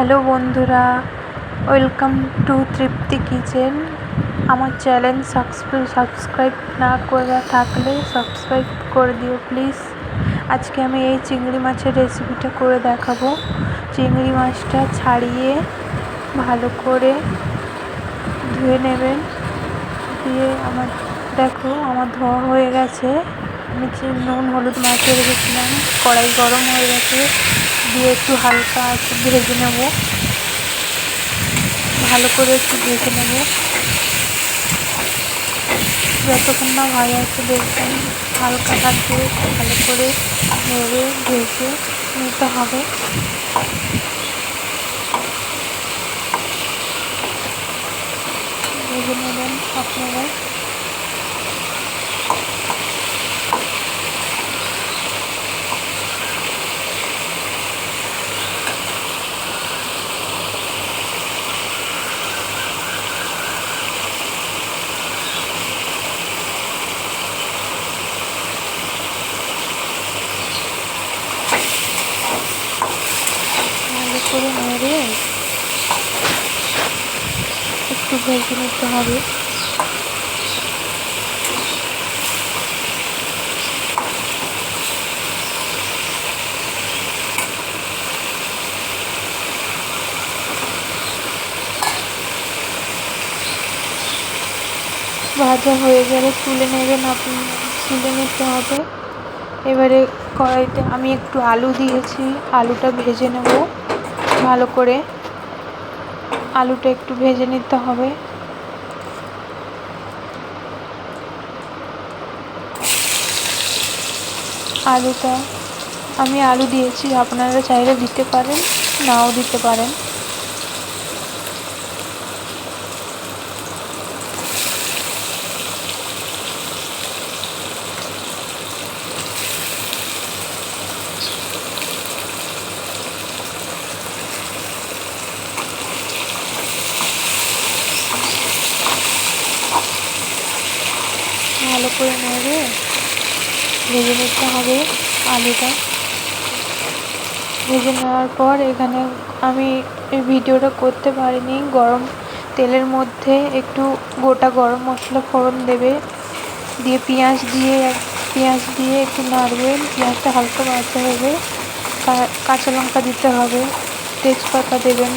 Hello বন্ধুরা, welcome to Tripti kitchen. আমার channel subscribe subscribe না করে থাকলে সাবস্ক্রাইব করে দিও প্লিজ। আজকে আমি এই চিংড়ি মাছের রেসিপিটা করে দেখাবো। চিংড়ি মাছটা ছাড়িয়ে ভালো করে ধুয়ে নেবেন। দিয়ে আমার, দেখো আমার ধোয়া হয়ে গেছে। আমি নুন, হলুদ মাখিয়ে রেখেছিলাম। কড়াই গরম হয়ে গেছে। দিয়ে একটু হালকা একটু ভেজে নেব। ভালো করে একটু ভেজে নেব। যতক্ষণ না ভাজা একটু দেখবেন হালকা হাতে ভালো করে নেড়ে ভেজে নিতে হবে। ভেজে নেবেন আপনারা। করে নেড়ে একটু ভেজে নিতে হবে। ভাজা হয়ে গেলে তুলে নেবেন আপনি, তুলে নিতে হবে। এবারে কড়াইতে আমি একটু আলু দিয়েছি, আলুটা ভেজে নেব। ভালো করে আলুটা একটু ভেজে নিতে হবে। আলুটা, আমি আলু দিয়েছি, আপনারা চাইলে দিতে পারেন, নাও দিতে পারেন। ভালো করে নেড়ে ভেজে নিতে হবে আলুটা। ভেজে নেওয়ার পর এখানে আমি এই ভিডিওটা করতে পারিনি। গরম তেলের মধ্যে একটু গোটা গরম মশলা ফোড়ন দেবে। দিয়ে পেঁয়াজ দিয়ে পেঁয়াজ দিয়ে একটু নাড়বেন পেঁয়াজটা হালকা ভাজা হবে। কাঁচা লঙ্কা দিতে হবে। তেজপাতা দেবেন।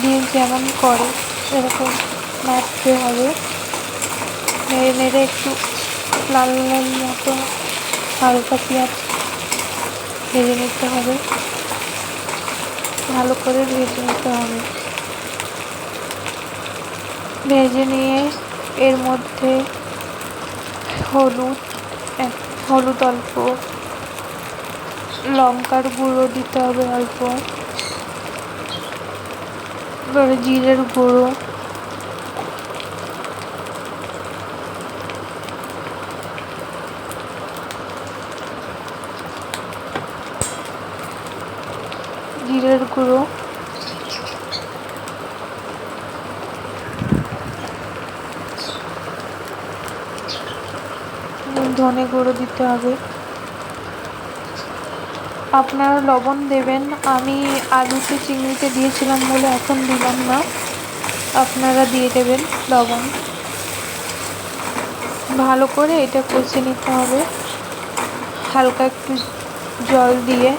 দিয়ে যেমন করে এরকম নাড়তে হবে। নেড়ে নেড়ে একটু লাল লাল মতো হালকা পেঁয়াজ ভেজে নিতে হবে। ভালো করে ভেজে নিতে হবে। ভেজে নিয়ে এর মধ্যে হলুদ হলুদ অল্প, লঙ্কার গুঁড়ো দিতে হবে অল্প জিরের গুঁড়ো জিরের গুঁড়ো ধনে গুঁড়ো দিতে হবে। আপনারা লবণ দেবেন। আমি আলুতে চিংড়িতে দিয়েছিলাম বলে এখন দিলাম না। আপনারা দিয়ে দেবেন লবণ। ভালো করে এটা কষে নিতে হবে। হালকা একটু জল দিয়ে।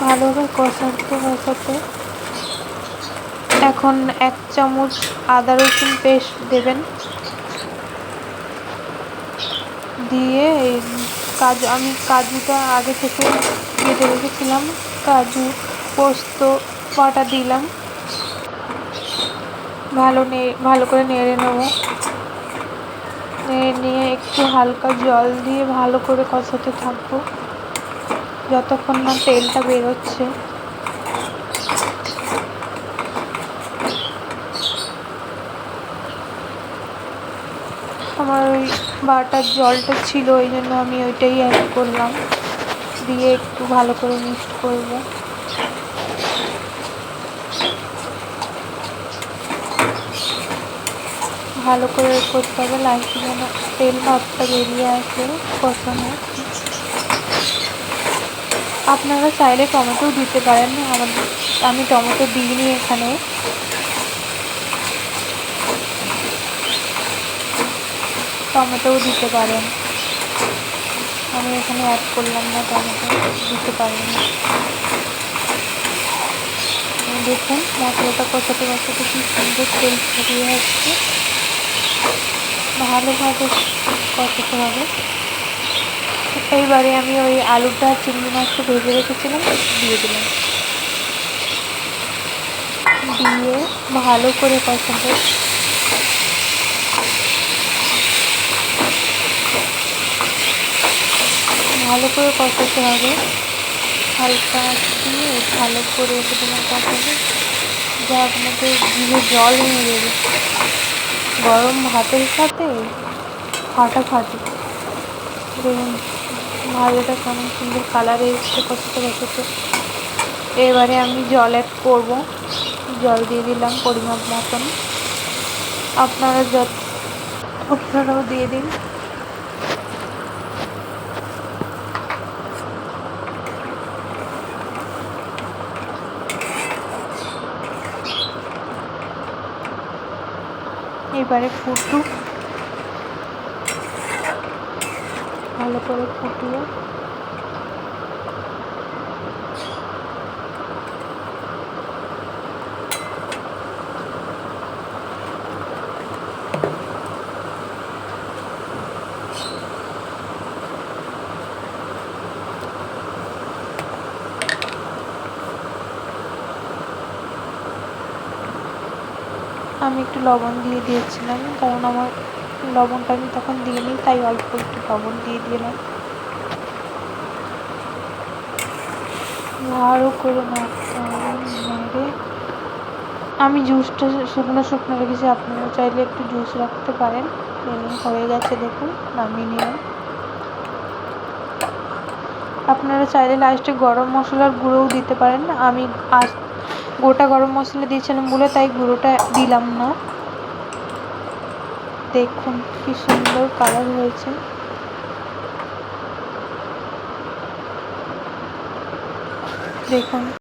ভালোভাবে কষাতে কষাতে এখন এক চামচ আদা রসুন পেস্ট দেবেন। দিয়ে কাজু, আমি কাজুটা আগে থেকে কেটে রেখেছিলাম। কাজু পোস্ত, বাটা দিলাম। ভালো নে, ভালো করে নেড়ে নেব। নেড়ে নিয়ে একটু হালকা জল দিয়ে ভালো করে কষাতে থাকব। যতক্ষণ না তেলটা বেরোচ্ছে। আমার ওই বাটার জলটা ছিল ওই জন্য আমি ওইটাই অ্যাড করলাম। দিয়ে একটু ভালো করে মিক্সড করব। ভালো করে করতে হবে লাস্টে যেন তেল ভাবটা বেরিয়ে আসে কষানো। আপনারা চাইলে টমেটোও দিতে পারেন, আমাদের আমি টমেটো দিইনি এখানে। টমেটোও দিতে পারেন। আমি এখানে অ্যাড করলাম না টমেটো, দিতে পারেন। দেখুন, মশলাটা কষাতে কষাতে কি সুন্দর তেল ছড়িয়ে আসছে। ভালোভাবে কষাতে হবে। এইবারে আমি ওই আলুটা চিংড়ি মাছটা ভেজে রেখেছিলাম, দিয়ে দিলাম। দিয়ে ভালো করে কষাবো ভালো করে কষাতে হবে। হালকা দিয়ে ভালো করে তোমার কষাবে। যা আপনাকে জিভে জল নিয়ে দেবে। গরম ভাতের সাথে ফাটাফাটি দেখুন, ভাজাটা কেমন সুন্দর কালার এসছে কষাতে কষাতে এবারে আমি জল অ্যাড করব। জল দিয়ে দিলাম পরিমাপ মতন। আপনারা যত আপনারাও দিয়ে দিন। এবারে ফুটু। ভালো করে ফুটিয়ে। আমি একটু লবণ দিয়ে দিয়েছিলাম, কারণ আমার লবণটা আমি তখন দিইনি, তাই অল্প একটু লবণ দিয়ে দিলাম। আরও করে নাড়তে আমি জুসটা শুকনো শুকনো রেখেছি আপনারা চাইলে একটু জুস রাখতে পারেন। হয়ে গেছে, দেখুন, নামিয়ে নিলাম। আপনারা চাইলে লাস্টে গরম মশলার গুঁড়োও দিতে পারেন। আমি আজ গোটা গরম মশলা দিয়েছিলাম বলে তাই গুঁড়োটা দিলাম না। দেখুন কি সুন্দর কালার হয়েছে। দেখুন।